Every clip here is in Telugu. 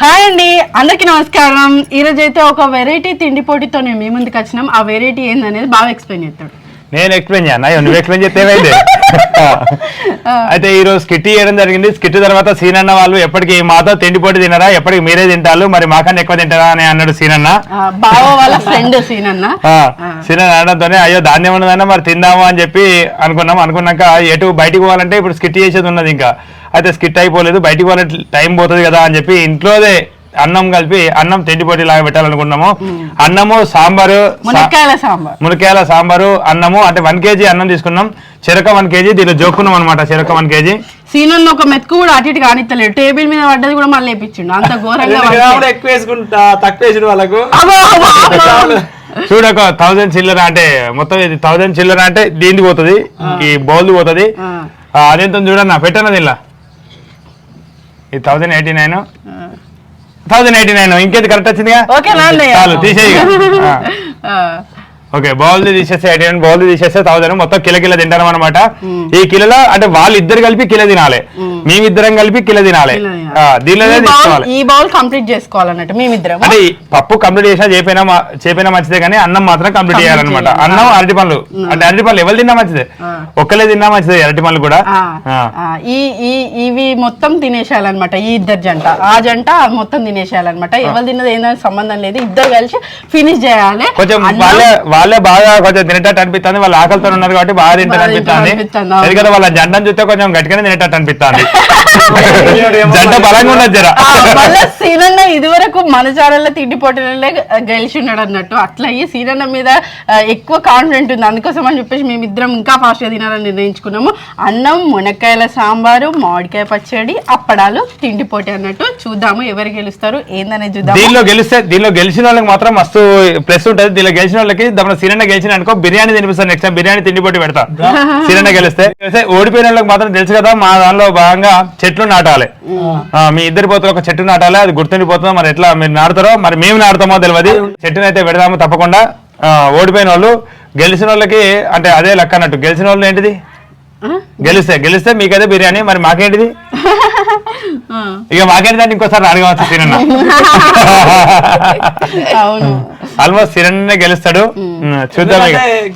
హాయ్ అండి అందరికి నమస్కారం. ఈరోజు అయితే ఒక వెరైటీ తిండి పోటీతో నేను మీ ముందుకు వచ్చినాం. ఆ వెరైటీ ఏందనేది బాగా ఎక్స్ప్లెయిన్ చేస్తాడు. నేను ఎక్స్ప్లెయిన్ చేయను అయ్యో నువ్వు ఎక్స్ప్లెయిన్ చేస్తే ఏమైంది? అయితే ఈ రోజు స్కిట్ చేయడం జరిగింది. స్కిట్ తర్వాత సీనన్న వాళ్ళు ఎప్పటికి మాతో తిండిపోటీ తినరా? ఎప్పటికి మీరే తింటారు. మరి మాకన్నా ఎక్కువ తింటారా అని అన్నాడు సీనన్న. బావ వాళ్ళ ఫ్రెండ్ సీనన్న. అనడంతోనే అయ్యో ధాన్యం ఉన్నదన్న మరి తిందాము అని చెప్పి అనుకున్నాం. అనుకున్నాక ఎటు బయటికి పోవాలంటే ఇప్పుడు స్కిట్ చేసేది ఉన్నది ఇంకా. అయితే స్కిట్ అయిపోలేదు. బయటికి పోవాలంటే టైం పోతుంది కదా అని చెప్పి ఇంట్లోదే అన్నం కలిపి అన్నం తిండిపోటీ లాగా పెట్టాలనుకున్నాము అన్నము సాంబారు మునక్కాయల సాంబార్. మునక్కాయల సాంబారు అన్నము అంటే వన్ కేజీ అన్నం తీసుకున్నాం. చెరక వన్ కేజీ దీనిలో జోక్కున్నాం అనమాట చెరక వన్ కేజీ. సీన్ అన్న ఒక మెతుకు కూడా అటు ఇటు కానిత్తలేడు టేబుల్ మీద పడ్డది కూడా మళ్ళీ వేపించిండు. అంత ఘోరంగా ఎక్కువ వేసుకుంటా తక్కువ వేసిన వాళ్ళకు. చూడక థౌజండ్ చిల్లర అంటే మొత్తం ఇది థౌజండ్ చిల్లర అంటే దీనికి పోతుంది ఈ బౌల్ పోతుంది. ఆ, అదేంత చూడన్న పెట్టన్నది ఇలా ఇది thousand eighty nine. Thousand eighty nine ఇంకేది కరెక్ట్ వచ్చిందిగా? అన్నయ్య? చాలు తీసేయి. ఓకే బౌల్ తీసేస్తే ఎయిటీ నైన్ బౌల్ తీసేస్తే థౌసండ్ మొత్తం కిలో కిలో తింటారు అనమాట ఈ కిలోలో అంటే వాళ్ళు ఇద్దరు కలిపి కిలో తినాలి. మేమిద్దరం కలిపి కిలో తినాలి. దీనిలోనే తీసుకోవాలి. ఈ బౌల్ కంప్లీట్ చేసుకోవాలన్నట్టు మేమిద్దరం అంటే పప్పు కంప్లీట్ చేసినా చేపోయినా మా- చేపోయినా మంచిదే కానీ అన్నం మాత్రం కంప్లీట్ చేయాలన్నమాట. చేయాలి. అన్నం అరటి పండ్లు. అంటే అరటి పండ్లు ఎవరు తిన్నా మంచిదే. ఒక్కలే తిన్నా మంచిదే అరటి పండ్లు కూడా? ఈ ఈ ఇవి మొత్తం తినేసేయాలన్నమాట. ఈ ఇద్దరు జంట. ఆ జంట మొత్తం తినేసేయాలన్నమాట. ఎవరు తిన్నది ఏందని సంబంధం లేదు. ఇద్దరు కలిసి ఫినిష్ చేయాలి. కొంచెం వాళ్ళే వాళ్ళే బాగా కొంచెం తినేటట్టు అనిపిస్తుంది. వాళ్ళు ఆకలితో ఉన్నారు కాబట్టి బాగా తింటారు అనిపిస్తుంది. ఎందుకంటే వాళ్ళ జంటను చూస్తే కొంచెం గట్టిగానే తినేటట్టు అనిపిస్తుంది. జంట బలంగా ఉన్నది జర. సీనన్న ఇదివరకు మన ఛానల్లో తిండి పోటీలలో గెలిచి ఉన్నాడు అన్నట్టు. అట్లా అయ్యి సీనన్న మీద ఎక్కువ కాన్ఫిడెంట్ ఉంది. అందుకోసం అని చెప్పేసి మేము ఇద్దరం ఇంకా ఫాస్ట్గా తినాలని నిర్ణయించుకున్నాము. అన్నం మునక్కాయల సాంబారు మామిడికాయ పచ్చడి అప్పడాలు తిండి పోటీ అన్నట్టు చూద్దాము. ఎవరు గెలుస్తారు? ఏందనేది చూద్దాము. దీనిలో గెలిస్తే దీనిలో గెలిచిన వాళ్ళకి మాత్రం మస్తు ప్లస్ ఉంటుంది. దీనిలో గెలిచిన వాళ్ళకి మన సిరన్న గెలిచిన అనుకో బిర్యానీ తినిపిస్తాను నెక్స్ట్ టైం బిర్యానీ తిండి పోటీ పెడతా. సిరన్న గెలిస్తే. ఓడిపోయిన వాళ్ళకి మాత్రం తెలుసు కదా మా దానిలో భాగంగా చెట్లు నాటాలి. మీ ఇద్దరి పోతులు ఒక చెట్టు నాటాలి అది గుర్తుండిపోతుందో? మరి ఎట్లా మీరు నాటుతారో మరి మేము నాటుతామో తెలియదు చెట్టుని అయితే పెడదాము తప్పకుండా. ఓడిపోయిన వాళ్ళు గెలిచిన వాళ్ళకి అంటే అదే లెక్క అన్నట్టు. గెలిచిన వాళ్ళు ఏంటిది? గెలిస్తే గెలిస్తే మీకైతే బిర్యానీ మరి మాకేంటిది? ఇక మాకేంటి దాన్ని ఇంకోసారి అడగవచ్చు సిరన్న అవును. ఆల్మోస్ట్ సిరన్నే గెలుస్తాడు. చూద్దాం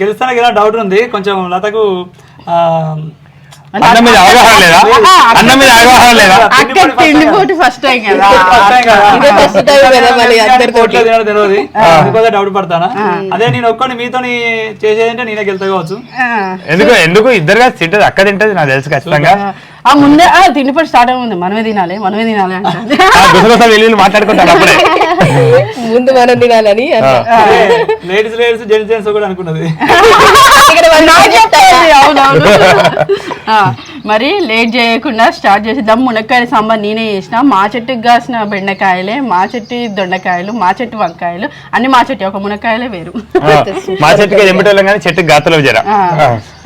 గెలుస్తానికి ఏదైనా డౌట్ ఉంది. కొంచెం లతకు అన్నం మీద అవగాహన లేదా? అన్నం మీద అవగాహన లేదా? తిండి ఫస్ట్ టైం కదా. కదా. కదా మళ్ళీ తెలియదు. డౌట్ పడతానా? అదే నేను ఒక్కని మీతోని చేసేదంటే నేనే గెలుతా కావచ్చు. ఎందుకు? ఎందుకు? ఇద్దరుగా తింటది అక్క తింటది నాకు తెలుసు ఖచ్చితంగా. ఆ ముందే ఆ తిండి స్టార్ట్ అయింది మనమే తినాలి మనమే తినాలి అంటే వెళ్ళి మాట్లాడుకుంటాను అప్పుడే. ముందు మనం తినాలని. లేడీస్ లేడీస్ జెంట్స్ జెంట్స్ కూడా అనుకున్నది. మరి లేట్ చేయకుండా స్టార్ట్ చేసిద్దాం మునక్కాయల సాంబార్ నేనే చేసిన. మా చెట్టుకి కాసిన బెండకాయలే మా చెట్టు దొండకాయలు మా చెట్టు వంకాయలు అన్ని మా చెట్టు ఒక మునక్కాయలే వేరు. మా చెట్టుకి ఎంబటోళ్ళం కానీ చెట్టుకి గాతలో జర.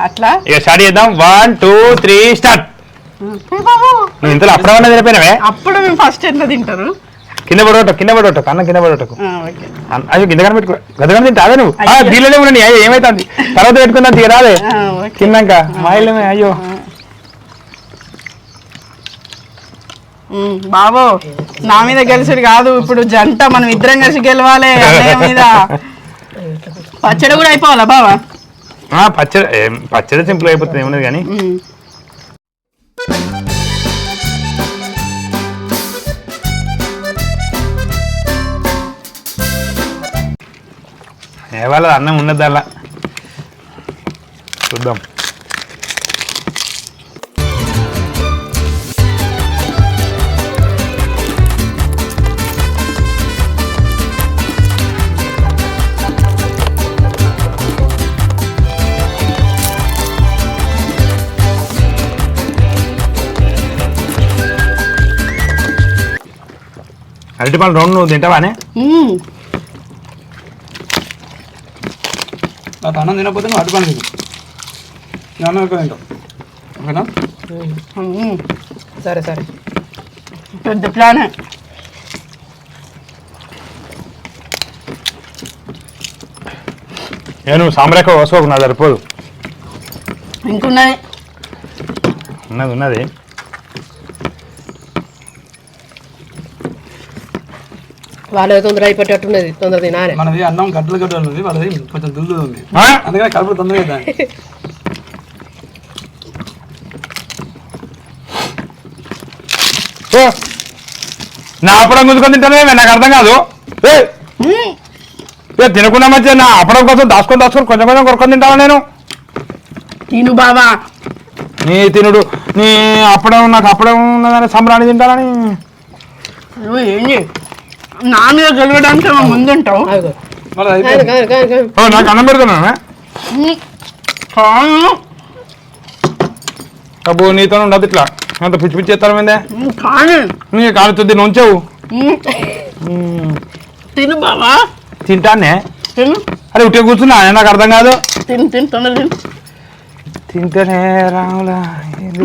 అట్లా. ఇక స్టార్ట్ చేద్దాం. One two three start. నువ్వు ఇంతలో అప్పుడన్నా తినిపోయినవే? అప్పుడు మేము ఫస్ట్ ఎంత తింటారు కింద పడవట కింద పడవట కన్న కింద పడవటకు. అయ్యో కింద కనిపెట్టుకో గదగని తింటే అదే నువ్వు? దీనిలోనే ఉండండి అయ్యో ఏమైతుంది? తర్వాత పెట్టుకుందాం ఓకే. కిందాక మా ఇల్లమే అయ్యో. బాబు నా మీద గెలిచేది కాదు ఇప్పుడు జంట మనం ఇద్దరం కలిసి గెలవాలి మీద. పచ్చడి కూడా అయిపోవాలా బావా? ఆ, పచ్చడి పచ్చడి సింపుల్ అయిపోతుంది ఏమున్నది కానీ. ఉమ్. అన్నం ఉండదు అలా చూద్దాం. అరటిపళ్ళు రెండు నువ్వు తింటావానే? నాకు అన్నం తినకపోతే నువ్వు అడ్డుపని తిను. నేను అన్నం ఎక్కువ తింటావు? ఓకేనా. సరే సరే. పెద్ద ప్లాన్. నేను సాంబ్రాక కోసుకోకు నాకు సరిపోదు ఇంకున్నది ఉన్నది ఉన్నది. వాళ్ళ తొందర అయిపోయేటట్టున్నది తొందర తినాలి. మనది అన్నం గడ్డలు గడ్డలు ఉంది వాళ్ళది కొంచెం దుల్లు ఉంది? అందుకని కడుపు తొందరగా నా అప్పడం గుంజుకొని తింటానే నాకు అర్థం కాదు. ఏ, ఏ, తినకుండా మంచిగా నా అప్పడం కోసం దాచుకొని దాచుకొని కొంచెం కొంచెం కొనుక్కొని తింటావా నేను? తిను బావా. నీ తినుడు నీ అప్పడం నాకు అప్పడం ఉన్నదని సంబరాన్ని తింటానని. నువ్వు ఏం చేయి నా మీద గెలవడానికి కాదు కాదు ఓ, నాకు అన్నం. కాను అబ్బో నీతో ఉండదు ఇట్లా. అంత పిచ్చి పిచ్చి చేస్తాను కాను నీ కాలుతుంది నుంచావు. తిను బావా. తింటానే? తిను. అరే ఉట్టే కూర్చున్నా? నాకు అర్థం కాదు. తిను తిను తొందర తిను. తింటేనే రాములా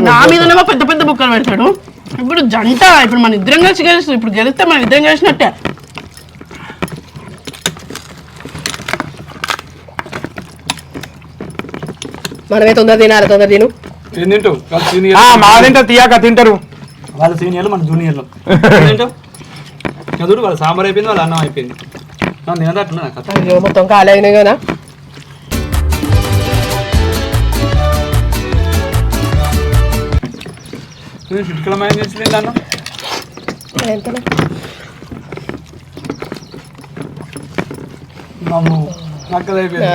నా మీదనేమో పెద్ద పెద్ద బుక్కలు పెడతాడు. ఇప్పుడు జంట ఇప్పుడు మన ఇద్దరం కలిసి గెలుస్తుంది ఇప్పుడు గెలిస్తే మన ఇద్దరం కలిసినట్టే మనమే తొందర తినాలి తొందర తిను. ఏం తింటావు? వాళ్ళు ఆ, సీనియర్ మా తింటా తీయాక తింటారు. వాళ్ళ సీనియర్లు మన జూనియర్లు. ఏం తింటావు? చదువుడు వాళ్ళ సాంబార్ అయిపోయింది వాళ్ళ అన్నం అయిపోయింది. నన్ను తినదట్టున్నా కథ. అయ్యో మొత్తం అయినాయి కదా. చిట్కలమైన చేసి అన్నం ఎంతనా? మమ్ము నక్కలు ఆ. అయిపోయింది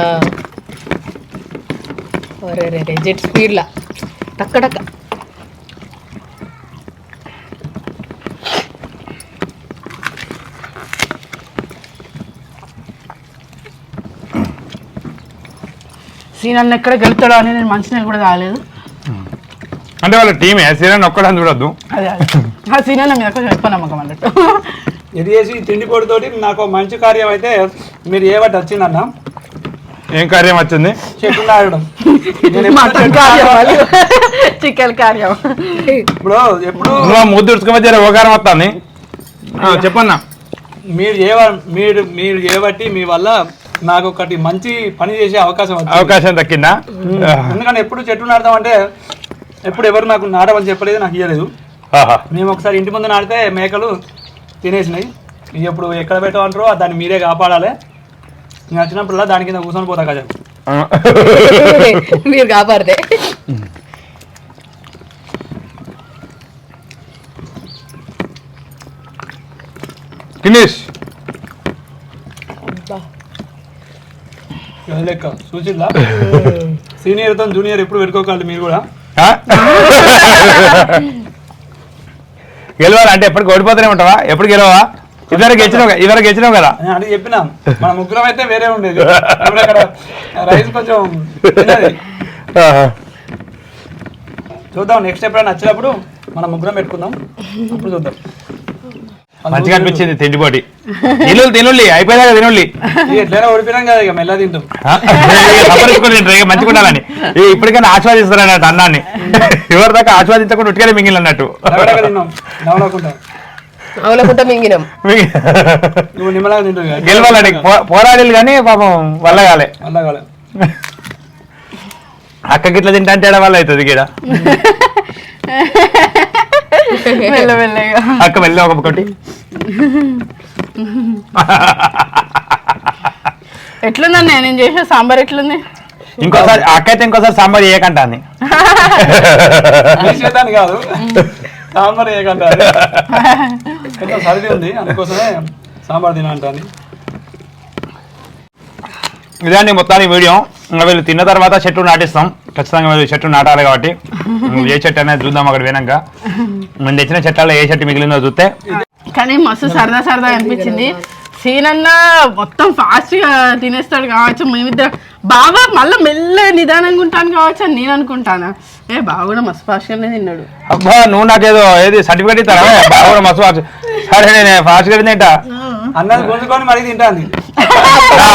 అరే రే రే జెట్ స్పీడ్లా టక్క టక్క సీనన్న ఎక్కడ గెలుతాడో అని నేను మంచినీళ్ళు కూడా తాగలేదు అంటే వాళ్ళ టీమే సీరియన్ ఒక్కడని చూడొద్దు. అదే ఆ సీనన్న మీద కొంచెం ఎక్కువ నమ్మకం అన్నట్టు. ఇది చేసి తిండి పొడితోటి నాకు మంచి కార్యం అయితే మీరు ఏ బట్టి వచ్చిందన్న? ఏం కార్యం వచ్చింది? చెట్లు నాడడం నేను మటన్ ఎప్పుడు కార్యం చికెన్ కార్యం. ఇప్పుడు ఎప్పుడు? నువ్వు ముద్దు ఉడుచుకోమని ఓకారం వస్తాను చెప్పన్నా. మీరు ఏ వ- మీరు మీరు చేయబట్టి మీ వల్ల నాకు ఒకటి మంచి పని చేసే అవకాశం వచ్చింది. అవకాశం దక్కిందా? ఎందుకంటే ఎప్పుడు చెట్లు నాడదాం అంటే ఎప్పుడు ఎవరు నాకు నాటమని చెప్పలేదు నాకు ఇయ్యలేదు. ఆహా. మేము ఒకసారి ఇంటి ముందు నాటితే మేకలు తినేసినాయి. ఇక ఇప్పుడు ఎక్కడ పెట్టమంటారో దాన్ని మీరే కాపాడాలి. నేను వచ్చినప్పుడల్లా దాని కింద కూర్చొని పోతా కదా మీరు కాపాడితే. లెక్క చూసిల్లా సీనియర్తో జూనియర్ ఎప్పుడు పెట్టుకోకండి మీరు కూడా. ఆ? గెలవాలంటే ఎప్పటికి ఓడిపోతూనే ఉంటావా? ఎప్పుడు గెలవా? ఇద్దరు గెలిచినావు కదా- ఇద్దరు గెలిచినావు కదా. అంటే చెప్పినా. మన ముగ్గురం అయితే వేరే ఉండేది. రైస్ కొంచెం. చూద్దాం నెక్స్ట్ ఎప్పుడైనా వచ్చినప్పుడు మనం ముగ్గురం పెట్టుకుందాం. అప్పుడు చూద్దాం. మంచిగా అనిపించింది తిండిపోటి. తినుల్లి తినుల్లి అయిపోయాక తినుల్లి ఇక ఎట్లయినా ఓడిపోయినాం కదా ఇక మెల్ల తింటాం మంచిగా ఉండాలని. ఇప్పటికైనా ఆస్వాదిస్తారు అన్నట్టు అన్నాన్ని. ఎవరి దాకా ఆస్వాదించకుండా ఉట్టుకనే మిగిలిన అన్నట్టు. మింగినాం. గెలవాలండి పో- పోరాడాలి కానీ పాపం వల్ల కాలే అక్క గిట్ల తింటా అంటే వల్ల అవుతుంది గీడ. అక్క వెళ్ళి ఒక ఒకటి ఎట్లుందండి నేను చేసిన సాంబార్ ఎట్లుంది? ఇంకోసారి అక్క అయితే ఇంకోసారి సాంబార్ చేయకంట అని చేతాను కాదు. సాంబార్ వేయకంట కొంచెం సర్ది ఉంది అందుకోసమే సాంబార్ తినంటాను ఇదండి మొత్తానికి వీడియో. ఇంకా వీళ్ళు తిన్న తర్వాత చెట్టు నాటిస్తాం. ఖచ్చితంగా వీళ్ళు చెట్టు నాటాలి కాబట్టి. ఏ చెట్టు అనేది చూద్దాం అక్కడ పోయినాక మేము తెచ్చిన చెట్లలో ఏ చెట్టు మిగిలిందో చూస్తే. కానీ మస్తు సరదా సరదా అనిపించింది. సీనన్న మొత్తం ఫాస్ట్గా తినేస్తాడు కావచ్చు మేమిద్దరం బాగా మళ్ళీ మెల్ల నిదానంగా ఉంటాను కావచ్చు అని నేను అనుకుంటానా? ఏ బాగా కూడా మస్తు ఫాస్ట్ గానే తిన్నాడు. అబ్బా నువ్వు నాకేదో ఏది సర్టిఫికేట్ ఇస్తారా? బాగా మస్తు ఫాస్ట్ సరే నేను ఫాస్ట్గా తింటా. అన్నది గుంజుకొని మరీ తింటాంది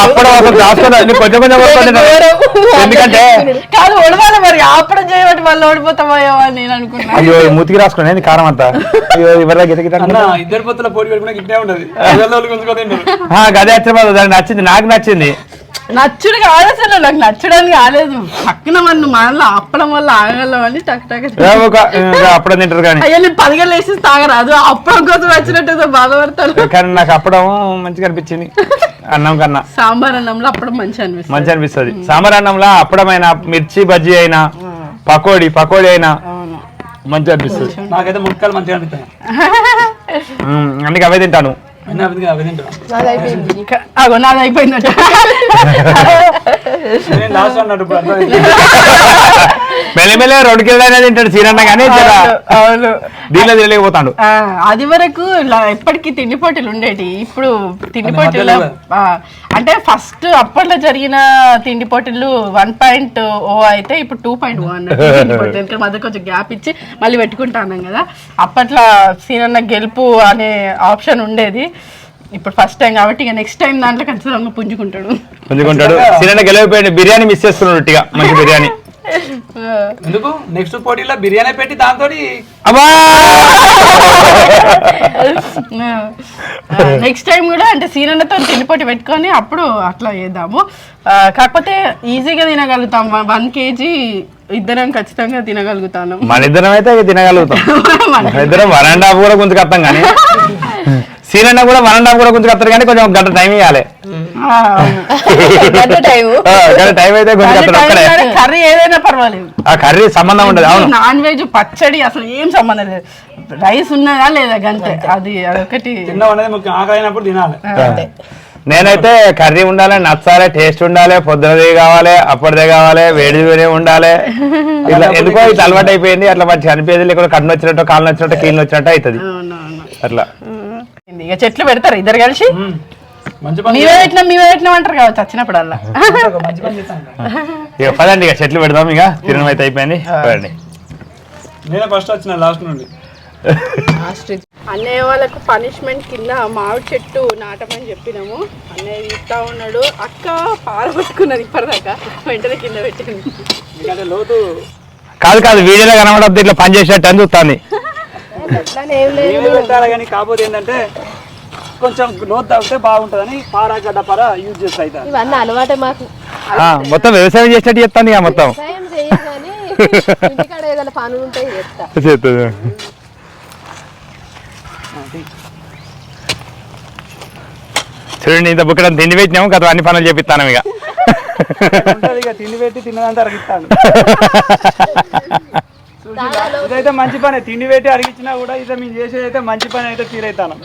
అప్పుడు అసలు కొంచెం కొంచెం. ఎందుకంటే కాదు ఓడవాలి మరి. అప్పుడు చేయబట్టి మళ్ళీ ఓడిపోతామో అని నేను అనుకున్నా. అయ్యో ఈ మూతికి రాసుకుని కారం అంతా? అయ్యో ఎవరి గిట గిట అన్న ఇద్దరు పొత్తుల పోటీ పెట్టుకునే ఇట్టే ఉండదు. గదే వచ్చిన దానికి నచ్చింది. నాకు నచ్చింది. నచ్చుడు కాదు అసలు నాకు నచ్చడానికి కాలేదు పక్కన మన మనలో అప్పడం వల్ల ఆగలం అని టక్ టక్ అప్పుడే తింటారు కానీ. అయ్యా నేను పదిగలు వేసి తాగరాదు. అప్పడం కోసం వచ్చినట్టు బాధపడతాను కానీ నాకు అప్పడం మంచిగా అనిపించింది. అన్నం కన్నా. సాంబార్ అన్నంలో అప్పడం మంచి అనిపిస్తుంది. మంచి అనిపిస్తుంది. సాంబార్ అన్నంలో అప్పడమైనా మిర్చి బజ్జీ అయినా పకోడీ పకోడీ అయినా అవును. మంచి అనిపిస్తుంది. నాకైతే ముక్కలు మంచిగా అనిపిస్తాయి. అందుకే అవే తింటాను. అగో నాది అయిపోయిందట. లాస్ట్ అన్నట్టు. మెల్లమెల్ల రెండు కిలో అయినా తింటాడు సీరన్న కానీ అవును దీనిలో తినలేకపోతాడు. ఆ, అది వరకు ఇలా ఎప్పటికీ తిండి పోటీలు ఉండేటి. ఇప్పుడు తిండి అది పోటీలు మధ్యలో ఆ, అంటే ఫస్ట్ అప్పట్లో జరిగిన తిండి పోటీలు వన్ పాయింట్ ఓ అయితే ఇప్పుడు టూ పాయింట్ ఓ అన్నట్టు తిండి పోటీలు. ఎందుకంటే మధ్య కొంచెం గ్యాప్ ఇచ్చి మళ్ళీ పెట్టుకుంటాను కదా. అప్పట్లో సీనన్న గెలుపు అనే ఆప్షన్ ఉండేది. ఇప్పుడు ఫస్ట్ టైం కాబట్టి ఇక నెక్స్ట్ టైం దాంట్లో ఖచ్చితంగా పుంజుకుంటాడు. పుంజుకుంటాడు. సీరన్న గెలవపోయాడు బిర్యానీ మిస్ చేస్తున్నాడు మంచి బిర్యానీ. ఎందుకు? నెక్స్ట్ పోటీలో బిర్యానీ పెట్టి దాంతో అబ్బా! నెక్స్ట్ టైం కూడా అంటే సీనన్నతో తిండిపోటీ పెట్టుకొని అప్పుడు అట్లా చేద్దాము. కాకపోతే ఈజీగా తినగలుగుతాం. వన్ కేజీ ఇద్దరం ఖచ్చితంగా తినగలుగుతాను. మన ఇద్దరం అయితే తినగలుగుతాం. మన ఇద్దరం వన్ అండ్ హాఫ్ కూడా గుంజుకొస్తాం కానీ. సీరన్న కూడా వన్ అండ్ హాఫ్ కూడా గుంజుకొస్తారు కానీ కొంచెం గంట టైం ఇవ్వాలి టైం గంట టైం అయితే కర్రీ ఏదైనా పర్వాలేదు. ఆ కర్రీ సంబంధం ఉండదు అవును. నాన్ వెజ్ పచ్చడి అసలు ఏం సంబంధం లేదు. రైస్ ఉన్నదా లేదా గంతే అది అదొకటి. తిన్నాం అనేది ముఖ్యం ఆకలి అయినప్పుడు తినాలి నేనైతే కర్రీ ఉండాలి నచ్చాలి టేస్ట్ ఉండాలి పొద్దునదే కావాలి అప్పటిదే కావాలి వేడి వేడి ఉండాలి. ఇట్లా ఎందుకో ఇట్లా అలవాటు అయిపోయింది అట్లా మంచిగా అనిపించేది లేకపోతే కన్ను వచ్చినట్టు కాళ్ళు వచ్చినట్టు కీళ్ళు వచ్చినట్టు అవుతుంది. అట్లా. ఇక చెట్లు పెడతారు ఇద్దరు కలిసి? మ్మ్. పెట్టినా పెట్టినా అంటారు కావచ్చు ఇక పదండి ఇక చెట్లు పెడదాం ఇక. తినడం అయితే అయిపోయింది. పదండి. నేనే ఫస్ట్ వచ్చిన లాస్ట్ నుండి. అన్నయ్య వాళ్ళకు పనిష్మెంట్ కింద మామిడి చెట్టు నాటమని చెప్పినాము. అన్నయ్య తీస్తా ఉన్నాడు. అక్క పారబట్టుకున్నది ఇప్పటిదాకా. వెంటనే కింద పెట్టింది ఎందుకంటే లోతు కాదు కాదు వీడియోలో కనబడద్దు ఇట్లా పని చేసినట్టు అని చూస్తాను కాకపోతే ఏంటంటే కొంచెం లోతు తగ్గితే బాగుంటుందని పార గడ్డ పార యూజ్ చేస్తా అయితే ఇవన్నీ అలవాటే మాకు. మొత్తం వ్యవసాయం చేసినట్టు చెప్తాను ఇక మొత్తం. వ్యవసాయం చేయను కానీ ఇంటికాడ ఏదైనా పనులు ఉంటే చేస్తా. చేస్తుంది చూడండి ఇంత బుక్కడ తిండి పెట్టినాము కదా అన్ని పనులు చేపిస్తాను ఇక. ఉంటుంది ఇక తిండి పెట్టి తిన్నదంతా అరిగిస్తాను. ఇదైతే మంచి పని తిండి పెట్టి అరిగించినా కూడా ఇదే మేము చేసేది అయితే మంచి పని అయితే తీరైతాను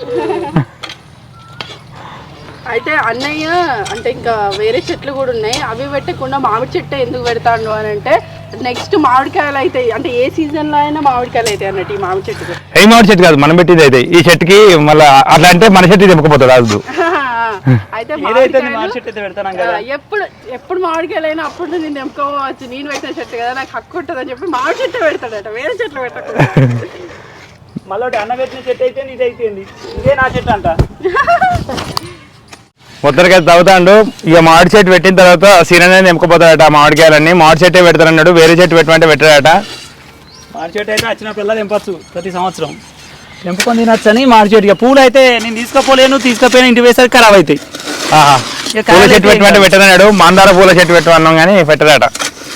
అయితే అన్నయ్య అంటే ఇంకా వేరే చెట్లు కూడా ఉన్నాయి. అవి పెట్టకుండా మామిడి చెట్టు ఎందుకు పెడతాడు అని అంటే నెక్స్ట్ మామిడికాయలు అవుతాయి అంటే ఏ సీజన్లో అయినా మామిడికాయలు అవుతాయి అన్నట్టు ఈ మామిడి చెట్టుకు ఏ మామిడి చెట్టు కాదు మనం పెట్టింది అయితే. ఈ చెట్టుకి మళ్ళీ అట్లా అంటే మన చెట్టు తెంపుకుపోతుంది రాదు అయితే చెట్టు అయితే పెడతాను ఎప్పుడు ఎప్పుడు మామిడికాయలు అయినా అప్పుడు నేను తెంపుకోవచ్చు. నేను పెట్టిన చెట్టు కదా నాకు హక్కు ఉంటుంది అని చెప్పి మామిడి చెట్టు పెడతాడట వేరే చెట్లు పెట్టకుండా. మళ్ళీ ఒకటి అన్న పెట్టిన చెట్టు అయితే నీది అయిపోయింది ఇదే నా చెట్టు అంట. మొత్తానికి తవ్వుతాడు ఇక మామిడి చెట్టు పెట్టిన తర్వాత సీననే నింపుకుపోతాడట మామిడికాయలన్నీ మామిడి చెట్టే పెడతారన్నాడు వేరే చెట్టు పెట్టమంటే పెట్టాడట. మామిడి చెట్టు అయితే వచ్చినప్పుడల్లా తెంపచ్చు ప్రతి సంవత్సరం. తెంపుకొని తినచ్చు అని మామిడి చెట్టు. ఇక పూలు అయితే నేను తీసుకపోలేను తీసుకపోయినా ఇంటి వేసరికి ఖరాబ్ అవుతాయి. పూల చెట్టు పెట్టమంటే పెట్టనన్నాడు మందార పూల చెట్టు పెట్టమన్నాం కానీ పెట్టరాట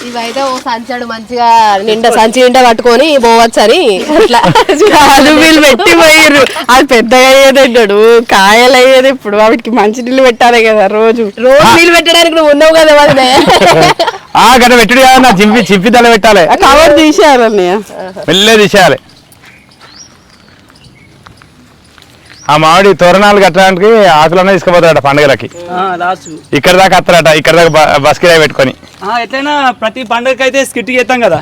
ఇవైతే ఓ సంచాడు మంచిగా నిండా సంచి నిండా పట్టుకొని పోవచ్చు అని అట్లా. కాదు వీళ్ళు పెట్టి పోయిర్రు అది పెద్దగా అయ్యేదంటాడు కాయలు అయ్యేది ఇప్పుడు వాటికి మంచి నీళ్ళు పెట్టాలి కదా రోజు. రోజు నీళ్ళు పెట్టడానికి నువ్వు ఉన్నావు కదా వదిలే ఆ గట్ట పెట్టుడు కాదు నా చింపి చింపి తల పెట్టాలి. కవర్ తీసేయాలి అన్నయ్య. మెల్లే తీసేయాలి. ఆ మామిడి తోరణాలు కట్టడానికి ఆకులనే తీసుకుపోతాడట పండుగలకి. ఇక్కడ దాకా వస్తారట ఇక్కడ దాకా బ- బస్ కిరాయి పెట్టుకొని. ఎట్లయినా ప్రతి పండుగకి అయితే స్కిట్ చేస్తాం కదా.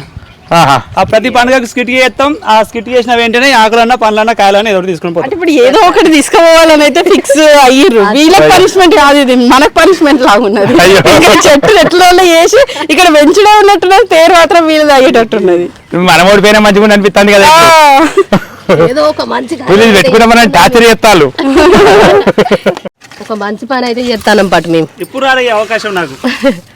ఆ ప్రతి పండుగకి స్కిట్ చేస్తాం. ఆ స్కిట్ చేసిన వెంటనే ఆకులన్నా పండ్లన్నా కాయలన్నా ఏదో తీసుకుని అంటే పోతాం ఇప్పుడు ఏదో ఒకటి తీసుకుపోవాలని అయితే ఫిక్స్ అయ్యిర్రు. వీళ్ళకి పనిష్మెంట్ కాదు ఇది. మనకు పనిష్మెంట్ లాగున్నది చెట్లు ఎట్లా చేసి ఇక్కడ పెంచడం ఉన్నట్టున్నది పేరు మాత్రం వీళ్ళు అయ్యేటట్టున్నది. మనం ఓడిపోయినా మంచిగా అనిపిస్తుంది కదా. ఏదో ఒక మంచి పెట్టుకున్నామని టార్చర్ ఒక మంచి పని అయితే చేస్తాను పాటు మేము. ఎప్పుడు రాలే అవకాశం నాకు.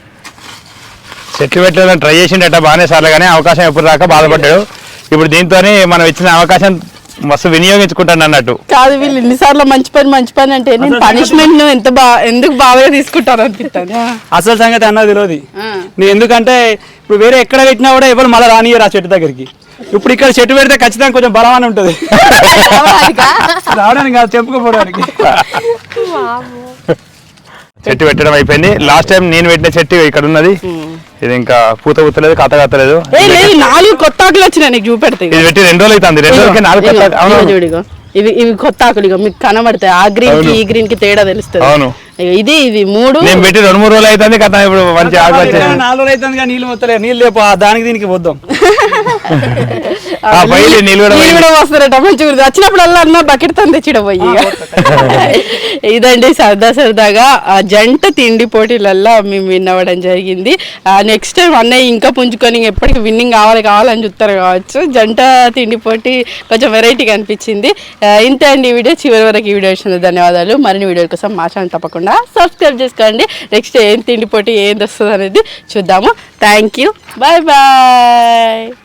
చెట్లు పెట్టాలని ట్రై చేసిండట బాగానే సార్లు కానీ అవకాశం ఎప్పుడు రాక బాధపడ్డాడు. ఇప్పుడు దీంతో మనం ఇచ్చిన అవకాశం మస్తు వినియోగించుకుంటాను అన్నట్టు. కాదు వీళ్ళు ఎన్నిసార్లు మంచి పని మంచి పని అంటే నేను పనిష్మెంట్ను ఎంత బా ఎందుకు బాగా తీసుకుంటారు అనిపిస్తుంది? అసలు సంగతి అన్నది తెలియదు. నేను ఎందుకంటే ఇప్పుడు వేరే ఎక్కడ పెట్టినా కూడా ఎవరు మళ్ళీ రానియరు ఆ చెట్టు దగ్గరికి? ఇప్పుడు ఇక్కడ చెట్టు పెడితే ఖచ్చితంగా కొంచెం బలమని ఉంటుంది. రావడానికి? కాదు చెప్పుకోపోవడానికి. చెట్టు పెట్టడం అయిపోయింది. లాస్ట్ టైం నేను పెట్టిన చెట్టు ఇక్కడ ఉన్నది. ఇది ఇంకా పూత పూతలేదు కథ కత్తలేదు నాలుగు కొత్త ఆకులు వచ్చినాయి నీకు చూపెడతాయి ఇది పెట్టి రెండు రోజులు అవుతుంది రెండు రోజులకి నాలుగు కొత్త చూడిగో ఇవి ఇవి కొత్త ఆకులు ఇగో మీకు కనబడతాయి. ఆ గ్రీన్కి. ఈ గ్రీన్కి తేడా తెలుస్తుంది. అవును. ఇది ఇది మూడు. నేను పెట్టి రెండు మూడు రోజులు అవుతుంది కథ ఇప్పుడు మంచి ఆకు వచ్చేసింది. నాలుగు రోజులు అవుతుంది కానీ నీళ్ళు మొత్తలేదు నీళ్ళు లేపు ఆ దానికి దీనికి వద్దాం కూడా వస్తారట ఉంది. వచ్చినప్పుడల్లా అన్న బకెట్ తంది తెచ్చిడపోయి ఇదండి సరదా సరదాగా ఆ జంట తిండి పోటీలల్లో మేము విన్ అవ్వడం జరిగింది. నెక్స్ట్ టైం అన్నయ్య ఇంకా పుంజుకొని ఎప్పటికి విన్నింగ్ కావాలి కావాలని చూస్తారు కావచ్చు. జంట తిండి పోటీ కొంచెం వెరైటీగా అనిపించింది. ఇంతే అండి ఈ వీడియో. చివరి వరకు ఈ వీడియో వచ్చిన ధన్యవాదాలు. మరిన్ని వీడియోల కోసం మా ఛానల్ తప్పకుండా సబ్స్క్రైబ్ చేసుకోండి. నెక్స్ట్ ఏం తిండి పోటీ ఏంది వస్తుంది అనేది చూద్దాము. Thank you bye bye